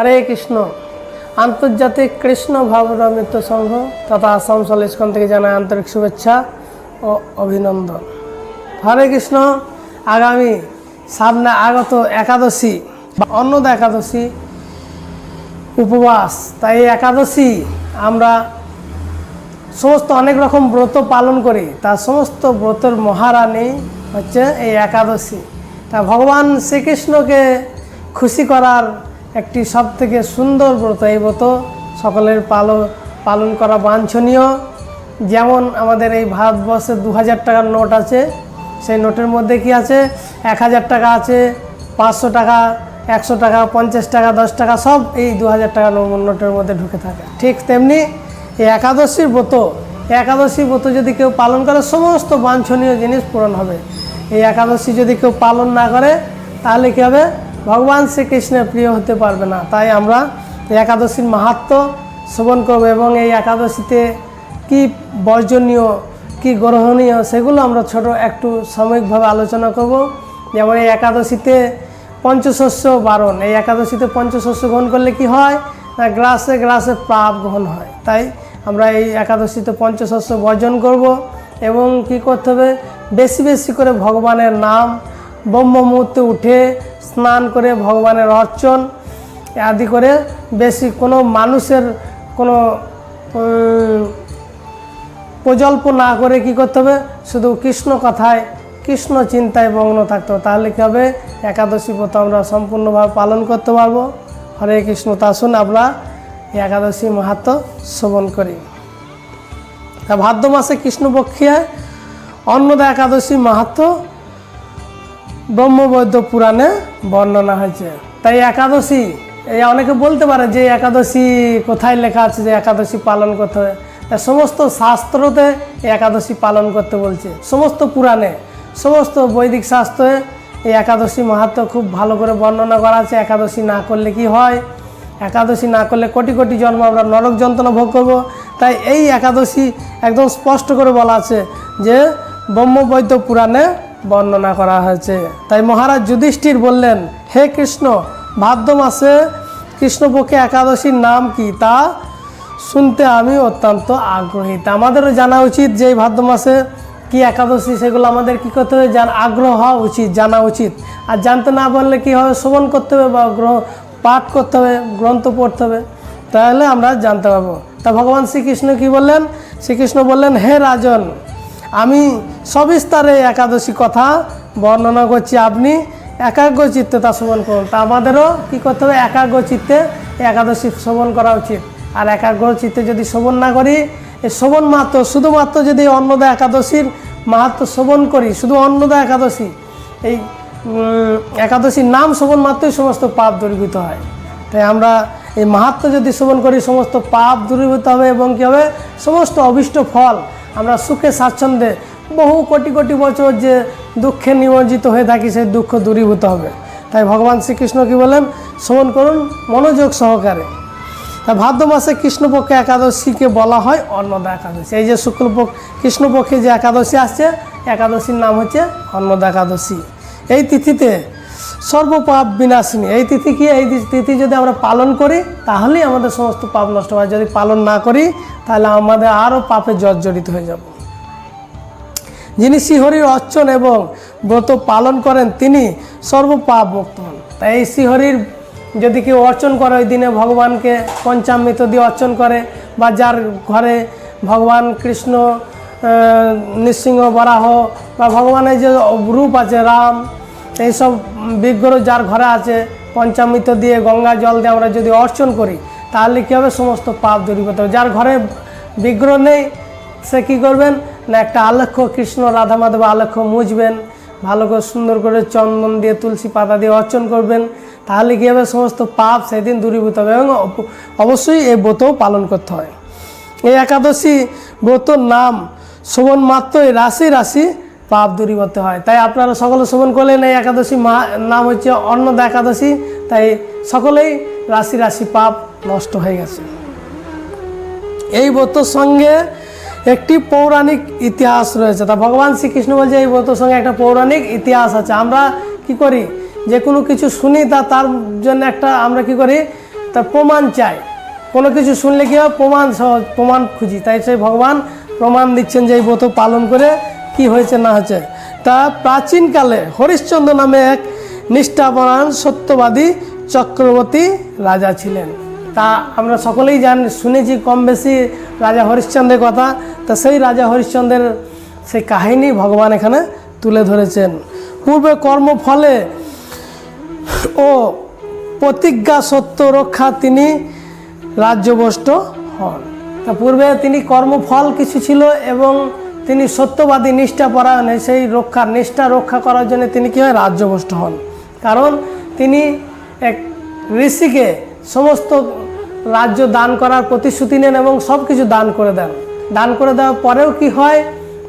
হরে কৃষ্ণ। আন্তর্জাতিক কৃষ্ণ ভাবরামিত্র সংঘ তথা আসাম সলেজকন থেকে জানায় আন্তরিক শুভেচ্ছা ও অভিনন্দন। হরে কৃষ্ণ, আগামী সামনে আগত একাদশী বা অন্নদা একাদশী উপবাস। তাই এই একাদশী আমরা সমস্ত অনেক রকম ব্রত পালন করি। তার সমস্ত ব্রতের মহারানী হচ্ছে এই একাদশী। তা ভগবান শ্রীকৃষ্ণকে খুশি করার একটি সব থেকে সুন্দর ব্রত এই ব্রত সকলের পালন পালন করা বাঞ্ছনীয়। যেমন আমাদের এই ভারতবর্ষে দু হাজার টাকার নোট আছে, সেই নোটের মধ্যে কি আছে? এক হাজার টাকা আছে, পাঁচশো টাকা, একশো টাকা, পঞ্চাশ টাকা, দশ টাকা, সব এই দু হাজার টাকা নোটের মধ্যে ঢুকে থাকে। ঠিক তেমনি এই একাদশীর ব্রত, একাদশী ব্রত যদি কেউ পালন করে, সমস্ত বাঞ্ছনীয় জিনিস পূরণ হবে। এই একাদশী যদি কেউ পালন না করে, তাহলে কী হবে? ভগবান শ্রীকৃষ্ণের প্রিয় হতে পারবে না। তাই আমরা একাদশীর মাহাত্ম শ্রবণ করব এবং এই একাদশীতে কি বর্জনীয়, কি গ্রহণীয় সেগুলো আমরা ছোট একটু সাময়িকভাবে আলোচনা করব। যেমন এই একাদশীতে পঞ্চশস্য বারণ, এই একাদশীতে পঞ্চশস্য গ্রহণ করলে কি হয়? না গ্লাসে গ্লাসে পাপ গ্রহণ হয়। তাই আমরা এই একাদশীতে পঞ্চশস্য বর্জন করব এবং কি করতে হবে? বেশি বেশি করে ভগবানের নাম ব্রহ্ম মুহূর্তে উঠে স্নান করে ভগবানের অর্চন আদি করে বেশি কোনো মানুষের কোনো প্রজল্প না করে কি করতে হবে? শুধু কৃষ্ণ কথায়, কৃষ্ণ চিন্তায় মগ্ন থাকতে হবে। তাহলে কী হবে? একাদশী ব্রত আমরা সম্পূর্ণভাবে পালন করতে পারব। হরে কৃষ্ণ, তা আমরা একাদশী মাহাত্ম শ্রবণ করি। তা ভাদ্র মাসে কৃষ্ণপক্ষে অন্নদা একাদশী মাহাত্ম ব্রহ্মবৈদ্য পুরাণে বর্ণনা হয়েছে। তাই একাদশী, এই অনেকে বলতে পারে যে একাদশী কোথায় লেখা আছে যে একাদশী পালন করতে হবে। তা সমস্ত শাস্ত্রতে একাদশী পালন করতে বলছে। সমস্ত পুরাণে, সমস্ত বৈদিক শাস্ত্রে এই একাদশী মাহাত্ম খুব ভালো করে বর্ণনা করা আছে। একাদশী না করলে কি হয়? একাদশী না করলে কোটি কোটি জন্ম আমরা নরক যন্ত্রণা ভোগ করব। তাই এই একাদশী একদম স্পষ্ট করে বলা আছে যে ব্রহ্মবৈদ্য পুরাণে বর্ণনা করা হয়েছে। তাই মহারাজ যুধিষ্ঠির বললেন, হে কৃষ্ণ ভাদ্র মাসে কৃষ্ণপক্ষে একাদশীর নাম কি? তা শুনতে আমি অত্যন্ত আগ্রহী। তা আমাদেরও জানা উচিত যে এই ভাদ্র মাসে কি একাদশী, সেগুলো আমাদের কী করতে হবে? জান, আগ্রহ হওয়া উচিত, জানা উচিত। আর জানতে না পারলে কি হবে শ্রবণ করতে হবে বা গ্রহ পাঠ করতে হবে, গ্রন্থ পড়তে হবে, তাহলে আমরা জানতে পারব। তা ভগবান শ্রীকৃষ্ণ কি বললেন? শ্রীকৃষ্ণ বললেন, হে রাজন আমি সবিস্তারে একাদশী কথা বর্ণনা করছি। আপনি একাগ্র চিত্তে তা শ্রবণ করুন। তা আমাদেরও কী করতে হবে? একাগ্র চিত্তে একাদশী শ্রবণ করা উচিত। আর একাগ্র চিত্তে যদি শ্রবণ না করি এই শ্রবণ মাত্র, শুধুমাত্র যদি অন্নদা একাদশীর মাহাত্ম শ্রবণ করি, শুধু অন্নদা একাদশী, এই একাদশীর নাম শ্রবণ মাত্রই সমস্ত পাপ দূরীভূত হয়। তাই আমরা এই মাহাত্ম যদি শ্রবণ করি, সমস্ত পাপ দূরীভূত হবে এবং কী হবে? সমস্ত অভিষ্ট ফল আমরা সুখে, স্বাচ্ছন্দ্যে বহু কোটি কোটি বছর যে দুঃখে নিমজ্জিত হয়ে থাকি, সেই দুঃখ দূরীভূত হবে। তাই ভগবান শ্রীকৃষ্ণ কি বলেন? শ্রবণ করুন, মনোযোগ সহকারে। তা ভাদ্র মাসে কৃষ্ণপক্ষে একাদশীকে বলা হয় অন্নদা একাদশী। এই যে শুক্লপক্ষ, কৃষ্ণপক্ষে যে একাদশী আসছে, একাদশীর নাম হচ্ছে অন্নদা একাদশী। এই তিথিতে সর্বপাপ বিনাশিনী। এই তিথি কি? এই তিথি যদি আমরা পালন করি, তাহলেই আমাদের সমস্ত পাপ নষ্ট হয়। যদি পালন না করি, তাহলে আমাদের আরও পাপে জর্জরিত হয়ে যাব। যিনি শ্রীহরির অর্চন এবং ব্রত পালন করেন, তিনি সর্বপাপ মুক্ত হন। তাই এই শ্রীহরির যদি কেউ অর্চন করে, ওই দিনে ভগবানকে পঞ্চামৃত দিয়ে অর্চন করে, বা যার ঘরে ভগবান কৃষ্ণ নৃসিংহ, বরাহ, বা ভগবানের যে রূপ আছে, রাম এইসব বিগ্রহ যার ঘরে আছে, পঞ্চামৃত দিয়ে গঙ্গা জল দিয়ে আমরা যদি অর্চন করি, তাহলে কী হবে? সমস্ত পাপ দূরীভূত হবে। যার ঘরে বিগ্রহ নেই, সে কী করবেন? না, একটা আলেখ্য কৃষ্ণ রাধা মাধব আলেখ্য মুছবেন, ভালো করে সুন্দর করে চন্দন দিয়ে, তুলসী পাতা দিয়ে অর্চন করবেন, তাহলে কী হবে? সমস্ত পাপ সেদিন দূরীভূত হবে এবং অবশ্যই এই ব্রতও পালন করতে হয়। এই একাদশী ব্রতর নাম শোভন মাত্রই রাশি রাশি পাপ দূরীভূত হয়। তাই আপনারা সকলে শোভন করলেন এই একাদশী মা, নাম হচ্ছে অন্নদা একাদশী, তাই সকলেই রাশি রাশি পাপ নষ্ট হয়ে গেছে। এই ব্রতর সঙ্গে একটি পৌরাণিক ইতিহাস রয়েছে। তা ভগবান শ্রীকৃষ্ণ বলছে, এই ব্রতর সঙ্গে একটা পৌরাণিক ইতিহাস আছে। আমরা কি করি? যে কোনো কিছু শুনি, তা তার জন্য একটা আমরা কি করি? তার প্রমাণ চাই। কোনো কিছু শুনলে কি হয়? প্রমাণ সহজ প্রমাণ খুঁজি। তাই সেই ভগবান প্রমাণ দিচ্ছেন যে এই ব্রত পালন করে কি হয়েছে, না হয়েছে, তা প্রাচীনকালে হরিশ্চন্দ্র নামে এক নিষ্ঠাপরায়ণ সত্যবাদী চক্রবর্তী রাজা ছিলেন। তা আমরা সকলেই জান, শুনেছি কম বেশি রাজা হরিশ্চন্দ্রের কথা। তা সেই রাজা হরিশ্চন্দ্রের সেই কাহিনী ভগবান এখানে তুলে ধরেছেন। পূর্বে কর্মফলে ও প্রতিজ্ঞা সত্য রক্ষা তিনি রাজ্যভ্রষ্ট হন। তা পূর্বে তিনি কর্মফল কিছু ছিল এবং তিনি সত্যবাদী নিষ্ঠা পরায়ণে সেই রক্ষা নিষ্ঠা রক্ষা করার জন্য তিনি কী হয় রাজ্যভ্রষ্ট হন? কারণ তিনি এক ঋষিকে সমস্ত রাজ্য দান করার প্রতিশ্রুতি নেন এবং সব কিছু দান করে দেন। দান করে দেওয়ার পরেও কি হয়?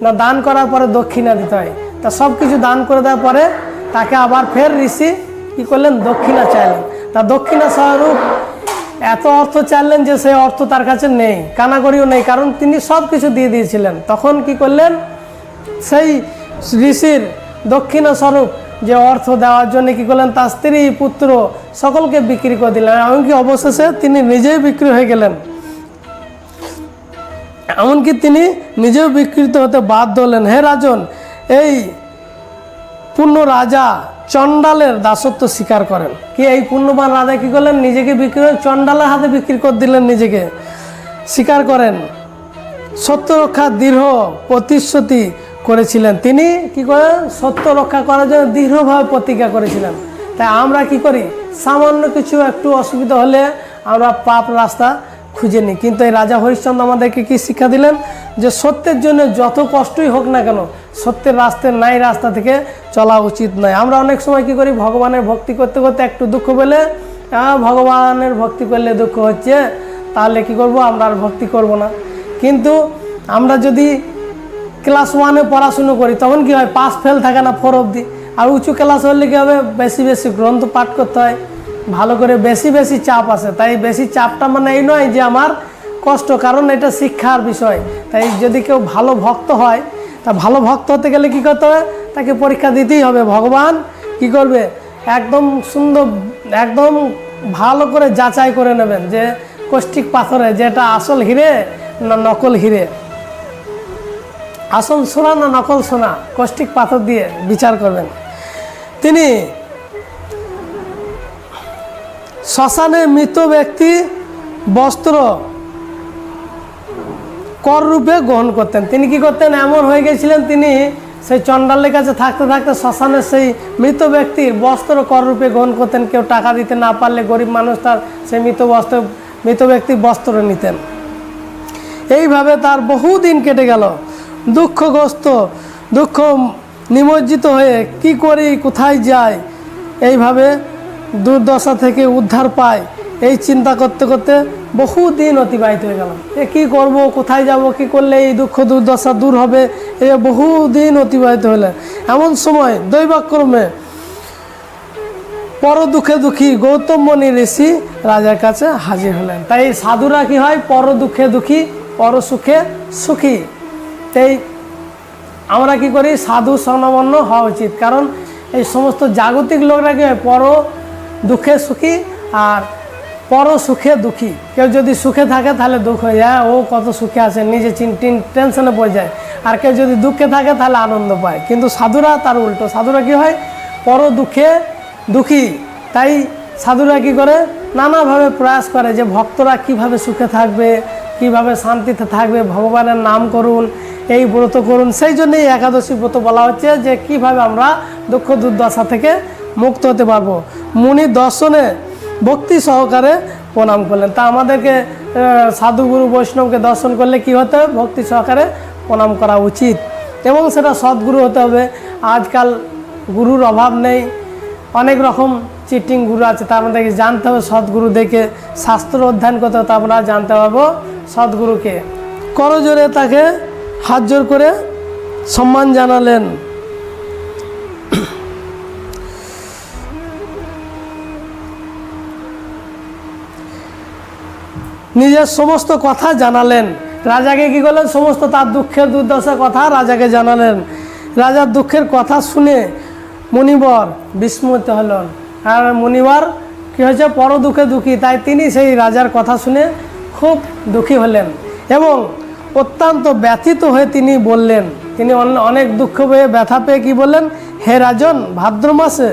না, দান করার পরে দক্ষিণা দিতে হয় তা সব কিছু দান করে দেওয়ার পরে তাকে আবার ফের ঋষি কী করলেন? দক্ষিণা চাইলেন। তা দক্ষিণা স্বরূপ এত অর্থ চাইলেন যে সেই অর্থ তার কাছে নেই কানাকড়িও নেই, কারণ তিনি সব কিছু দিয়ে দিয়েছিলেন। তখন কি করলেন? সেই ঋষির দক্ষিণা স্বরূপ যে অর্থ দেওয়ার জন্য কি করলেন? তার স্ত্রী, পুত্র সকলকে বিক্রি করে দিলেন। এমনকি অবশেষে তিনি নিজেই বিক্রি হয়ে গেলেন। এমনকি তিনি নিজেও বিকৃত হতে বাধ্য হলেন। হে রাজন, এই পূর্ণ রাজা চণ্ডালের দাসত্ব স্বীকার করেন। কি এই পুণ্যবান রাজা কি করলেন? নিজেকে বিক্রি করে চণ্ডালের হাতে বিক্রি করে দিলেন নিজেকে। স্বীকার করেন সত্য রক্ষার দৃঢ় প্রতিশ্রুতি করেছিলেন তিনি। কি করেন? সত্য রক্ষা করার জন্য দৃঢ়ভাবে প্রতিজ্ঞা করেছিলেন। তাই আমরা কি করি? সামান্য কিছু একটু অসুবিধা হলে আমরা পাপ রাস্তা খুঁজে নিই কিন্তু এই রাজা হরিশ্চন্দ্র আমাদেরকে কি শিক্ষা দিলেন? যে সত্যের জন্য যত কষ্টই হোক না কেন, সত্যের রাস্তার নাই রাস্তা থেকে চলা উচিত নয়। আমরা অনেক সময় কি করি? ভগবানের ভক্তি করতে করতে একটু দুঃখ পেলে ভগবানের ভক্তি করলে দুঃখ হচ্ছে, তাহলে কি করব? আমরা আর ভক্তি করব না। কিন্তু আমরা যদি ক্লাস ওয়ানে পড়াশুনো করি, তখন কি হয়? পাস ফেল থাকে না ফোর অবধি আর উঁচু ক্লাস হলে কি হবে? বেশি বেশি গ্রন্থ পাঠ করতে হয়। ভালো করে বেশি বেশি চাপ আসে তাই বেশি চাপটা মানে এই নয় যে আমার কষ্ট, কারণ এটা শিক্ষার বিষয়। তাই যদি কেউ ভালো ভক্ত হয়, তা ভালো ভক্ত হতে গেলে কী করতে হবে? তাকে পরীক্ষা দিতেই হবে। ভগবান কি করবে? একদম সুন্দর, একদম ভালো করে যাচাই করে নেবেন যে কষ্টিক পাথরে যেটা আসল হিরে না নকল হিরে। আসল সোনা না নকল সোনা? কষ্টিক পাথর দিয়ে বিচার করবেন। তিনি শ্মশানে মৃত ব্যক্তি বস্ত্র কর রূপে গ্রহণ করতেন। তিনি কি করতেন? এমন হয়ে গেছিলেন তিনি সেই চণ্ডালের কাছে থাকতে থাকতে শ্মশানের সেই মৃত ব্যক্তির বস্ত্র কর রূপে গ্রহণ করতেন। কেউ টাকা দিতে না পারলে গরিব মানুষ তার সেই মৃত বস্ত্র, মৃত ব্যক্তির বস্ত্র নিতেন। এইভাবে তার বহু দিন কেটে গেল। দুঃখগ্রস্ত, দুঃখ নিমজ্জিত হয়ে কি করি, কোথায় যায় এইভাবে দুর্দশা থেকে উদ্ধার পায়। এই চিন্তা করতে করতে বহু দিন অতিবাহিত হয়ে গেল এ কী করব, কোথায় যাব, কি করলে এই দুঃখ দুর্দশা দূর হবে? এ বহু দিন অতিবাহিত হলেন এমন সময় দৈবাক্রমে পর দুঃখে দুঃখী গৌতম মণি ঋষি রাজার কাছে হাজির হলেন। তাই সাধুরা কি হয়? পর দুঃখে দুঃখী পর সুখে। সুখী তাই আমরা কি করি? সাধু স্বর্ণবর্ণ হওয়া উচিত। কারণ এই সমস্ত জাগতিক লোকরা কি হয়? পর দুঃখে সুখী আর পর সুখে দুঃখী। কেউ যদি সুখে থাকে তাহলে দুঃখ হয়ে। যায় ও কত সুখে আছে, নিজে টেনশনে পড়ে যায়। আর কেউ যদি দুঃখে থাকে তাহলে আনন্দ পায়। কিন্তু সাধুরা তার উল্টো। সাধুরা কি হয়? পর দুঃখে দুঃখী। তাই সাধুরা কি করে? নানাভাবে প্রয়াস করে যে ভক্তরা কীভাবে সুখে থাকবে, কীভাবে শান্তিতে থাকবে, ভগবানের নাম করুন, এই ব্রত করুন। সেই জন্যই একাদশী ব্রত বলা হচ্ছে যে কীভাবে আমরা দুঃখ দুর্দশা থেকে মুক্ত হতে পারব। মুনি দর্শনে ভক্তি সহকারে প্রণাম করলেন। তা আমাদেরকে সাধুগুরু বৈষ্ণবকে দর্শন করলে কি হতে হবে? ভক্তি সহকারে প্রণাম করা উচিত। এবং সেটা সদ্গুরু হতে হবে। আজকাল গুরুর অভাব নেই। অনেক রকম চিটিং গুরু আছে, তার মধ্যে জানতে হবে? সদ্গুরু দেখে শাস্ত্র অধ্যয়ন করতে হবে আমরা জানতে পারব সদ্গুরুকে। করজোরে তাকে হাত জোর করে সম্মান জানালেন। নিজের সমস্ত কথা জানালেন। রাজাকে কি করলেন? সমস্ত তার দুঃখের দুর্দশার কথা রাজাকে জানালেন। রাজার দুঃখের কথা শুনে মণিবর বিস্মিত হলেন। আর মণিবর কি হয়েছে? পর দুঃখে দুঃখী। তাই তিনি সেই রাজার কথা শুনে খুব দুঃখী হলেন এবং অত্যন্ত ব্যথিত হয়ে তিনি বললেন, তিনি অনেক দুঃখ পেয়ে, ব্যথা পেয়ে কি বললেন? হে রাজন ভাদ্র মাসে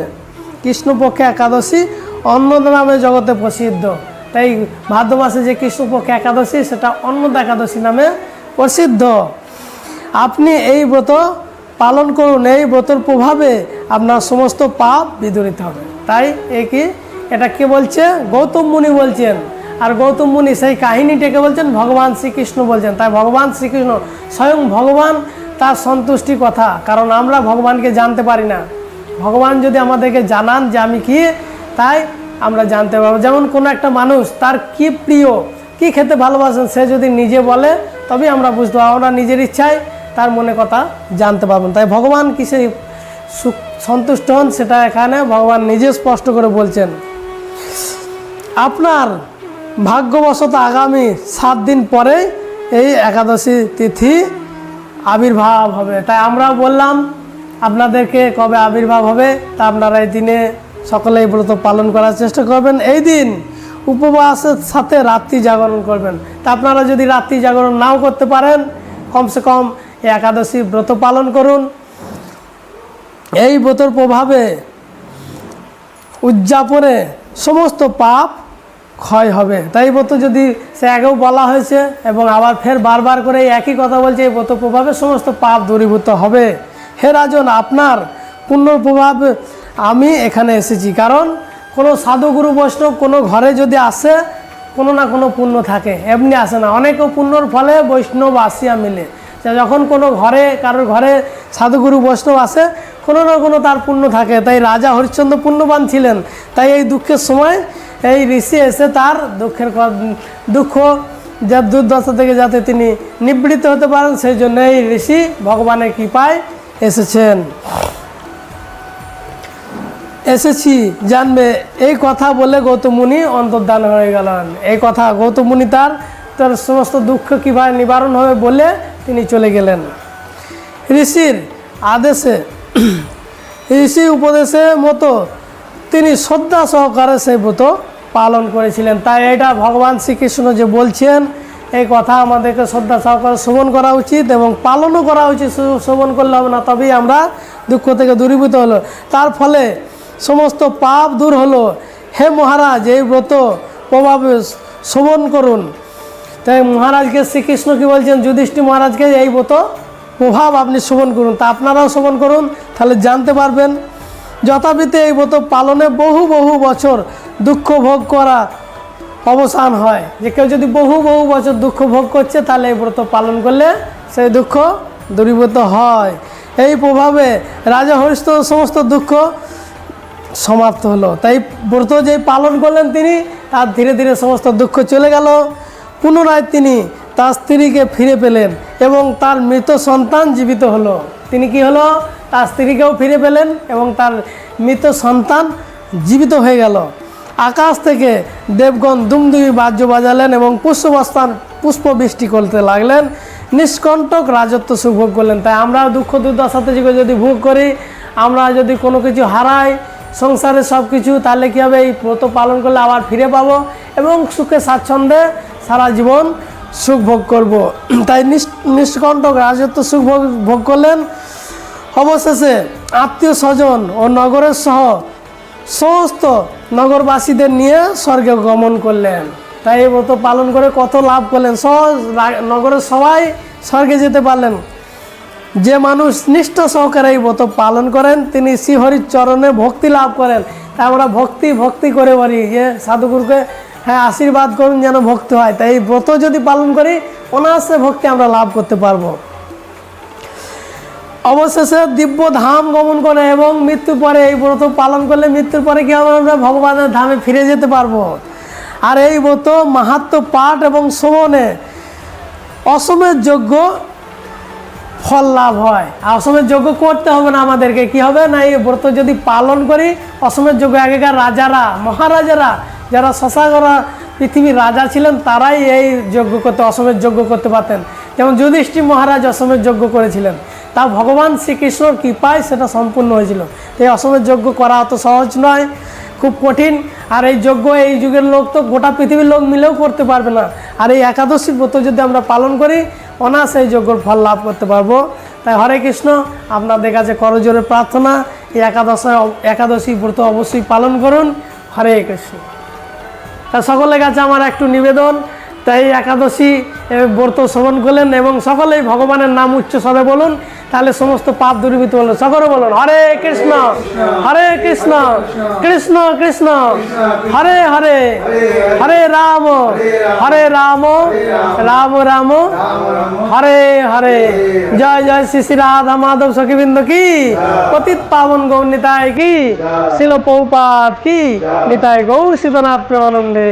কৃষ্ণপক্ষে একাদশী অন্নদা নামে জগতে প্রসিদ্ধ। তাই ভাদ্র মাসে যে কৃষ্ণপক্ষে একাদশী, সেটা অন্নদা একাদশী নামে প্রসিদ্ধ। আপনি এই ব্রত পালন করুন, এই ব্রতর প্রভাবে আপনার সমস্ত পাপ বিদরিত হবে। তাই এ কি? এটা কে বলছে? গৌতম মুনি বলছেন। আর গৌতম মুনি সেই কাহিনীটাকে বলছেন, ভগবান শ্রীকৃষ্ণ বলছেন। তাই ভগবান শ্রীকৃষ্ণ স্বয়ং ভগবান তার সন্তুষ্টি কথা, কারণ আমরা ভগবানকে জানতে পারি না। ভগবান যদি আমাদেরকে জানান যে আমি কি, তাই আমরা জানতে পারব। যেমন কোনো একটা মানুষ, তার কি প্রিয়, কি খেতে ভালোবাসেন, সে যদি নিজে বলে, তবেই আমরা বুঝতে পারব। আমরা নিজের ইচ্ছায় তার মনে কথা জানতে পারবেন তাই ভগবান কিসে সন্তুষ্ট হন সেটা এখানে ভগবান নিজে স্পষ্ট করে বলছেন। আপনার ভাগ্যবশত আগামী সাত দিন পরে এই একাদশী তিথি আবির্ভাব হবে। তাই আমরা বললাম, আপনাদেরকে কবে আবির্ভাব হবে তা আপনারা এই দিনে সকলে এই ব্রত পালন করার চেষ্টা করবেন। এই দিন উপবাসের সাথে রাত্রি জাগরণ করবেন। তা আপনারা যদি রাত্রি জাগরণ নাও করতে পারেন, কমসে কম একাদশী ব্রত পালন করুন। এই ব্রতর প্রভাবে উদযাপনে সমস্ত পাপ ক্ষয় হবে। তাই ব্রত যদি সে আগেও বলা হয়েছে এবং আবার ফের বারবার করে একই কথা বলছে, এই ব্রত প্রভাবে সমস্ত পাপ দূরীভূত হবে। হে রাজন, আপনার পুণ্যর প্রভাব আমি এখানে এসেছি। কারণ কোনো সাধুগুরু বৈষ্ণব কোনো ঘরে যদি আসে, কোনো না কোনো পুণ্য থাকে। এমনি আসে না। অনেক পুণ্যর ফলে বৈষ্ণব আসিয়া মিলে। যখন কোনো ঘরে, কারোর ঘরে সাধুগুরু বৈষ্ণব আসে, কোনো না কোনো তার পুণ্য থাকে। তাই রাজা হরিশ্চন্দ্র পুণ্যবান ছিলেন। তাই এই দুঃখের সময় এই ঋষি এসে তার দুঃখের দুঃখ যা দুর্দশা থেকে যাতে তিনি নিবৃত্ত হতে পারেন, সেই জন্য এই ঋষি ভগবানের কৃপায় এসেছেন। এসেছি, জানবে, এই কথা বলে গৌতম মুনি অন্তর্ধান হয়ে গেলেন। এই কথা গৌতম মুনি তার তার সমস্ত দুঃখ কীভাবে নিবারণ হবে বলে তিনি চলে গেলেন। ঋষির আদেশে, ঋষি উপদেশে মতো তিনি শ্রদ্ধা সহকারে সেই ব্রত পালন করেছিলেন। তাই এটা ভগবান শ্রীকৃষ্ণ যে বলছেন, এই কথা আমাদেরকে শ্রদ্ধা সহকারে শ্রবণ করা উচিত এবং পালনও করা উচিত শ্রবণ করলে হবে না, তবেই আমরা দুঃখ থেকে দূরীভূত হলো। তার ফলে সমস্ত পাপ দূর হলো। হে মহারাজ, এই ব্রত প্রভাবে শ্রবণ করুন। তাই মহারাজকে শ্রীকৃষ্ণ কি বলছেন, যুধিষ্ঠির মহারাজকে এই ব্রত প্রভাব আপনি শ্রবণ করুন। তা আপনারাও শ্রবণ করুন, তাহলে জানতে পারবেন। যথাবিধি এই ব্রত পালনে বহু বহু বছর দুঃখ ভোগ করা অবসান হয়। যে কেউ যদি বহু বহু বছর দুঃখ ভোগ করছে, তাহলে এই ব্রত পালন করলে সেই দুঃখ দূরীভূত হয়। এই প্রভাবে রাজা হরিশ্চন্দ্র সমস্ত দুঃখ সমাপ্ত হলো। তাই ব্রত যে পালন করলেন তিনি, তার ধীরে ধীরে সমস্ত দুঃখ চলে গেল। পুনরায় তিনি তার স্ত্রীকে ফিরে পেলেন এবং তার মৃত সন্তান জীবিত হলো। তিনি কি হলো? তার স্ত্রীকেও ফিরে পেলেন এবং তার মৃত সন্তান জীবিত হয়ে গেল। আকাশ থেকে দেবগণ দুমদুমি বাদ্য বাজালেন এবং পুষ্পবস্থান পুষ্প বৃষ্টি করতে লাগলেন। নিষ্কণ্টক রাজত্ব সুভোগ করলেন। তাই আমরা দুঃখ দুর্দশাতে যদি ভোগ করি, আমরা যদি কোনো কিছু হারাই সংসারে সব কিছু তাহলে কী হবে? এই ব্রত পালন করলে আবার ফিরে পাবো এবং সুখে স্বাচ্ছন্দ্যে সারা জীবন সুখ ভোগ করব। তাই নিষ্কণ্টক রাজত্ব সুখ ভোগ ভোগ করলেন। অবশেষে আত্মীয় স্বজন ও নগরের সহ সমস্ত নগরবাসীদের নিয়ে স্বর্গে গমন করলেন। তাই এই ব্রত পালন করে কত লাভ করলেন। সহজ নগরের সবাই স্বর্গে যেতে পারলেন। যে মানুষ নিষ্ঠ সহকারে এই ব্রত পালন করেন, তিনি শ্রীহরির চরণে ভক্তি লাভ করেন। তাই আমরা ভক্তি ভক্তি করে পারি যে সাধুগুরুকে হ্যাঁ আশীর্বাদ করুন যেন ভক্ত হয়। তাই এই ব্রত যদি পালন করি, অনায়াসে ভক্তি আমরা লাভ করতে পারব। অবশেষে দিব্য ধাম গমন করে এবং মৃত্যুর পরে এই ব্রত পালন করলে মৃত্যুর পরে কি হবে? আমরা ভগবানের ধামে ফিরে যেতে পারব। আর এই ব্রত মাহাত্ম পাঠ এবং শ্রবণে অসমের যোগ্য ফল লাভ হয়। অসমের যজ্ঞ করতে হবে না আমাদেরকে। কি হবে? না, এই ব্রত যদি পালন করি, অসমের যজ্ঞ আগেকার রাজারা, মহারাজারা, যারা শশাগরা পৃথিবীর রাজা ছিলেন, তারাই এই যজ্ঞ করতে, অসমের যজ্ঞ করতে পারতেন। যেমন যুধিষ্ঠির মহারাজ অসমের যজ্ঞ করেছিলেন। তা ভগবান শ্রীকৃষ্ণর কৃপায় সেটা সম্পূর্ণ হয়েছিল। এই অসমের যজ্ঞ করা অত সহজ নয়, খুব কঠিন। আর এই যজ্ঞ, এই যুগের লোক তো গোটা পৃথিবীর লোক মিলেও করতে পারবে না। আর এই একাদশী ব্রত যদি আমরা পালন করি অনায়াসে এই ফল লাভ করতে পারব। তাই হরে কৃষ্ণ, আপনাদের কাছে করজোরে প্রার্থনা, এই একাদশ একাদশী ব্রত অবশ্যই পালন করুন। হরে কৃষ্ণ। তা সকলের কাছে আমার একটু নিবেদন তাই একাদশী ব্রত শ্রবণ করলেন এবং সকলেই ভগবানের নাম উচ্চ স্বরে বলুন, তাহলে সমস্ত পাপ দূরীভূত হলো সকলে বলুন, হরে কৃষ্ণ হরে কৃষ্ণ কৃষ্ণ কৃষ্ণ, হরে হরে হরে রাম হরে রাম রাম রাম, হরে হরে, জয় জয় শ্রী শ্রী রাধা মাধব সখীবৃন্দ কি, পতিত পাবন গৌ নিতায় কি, শিল পৌপাত কি নিতায় গৌ সীতনাথ প্রেমানন্দে।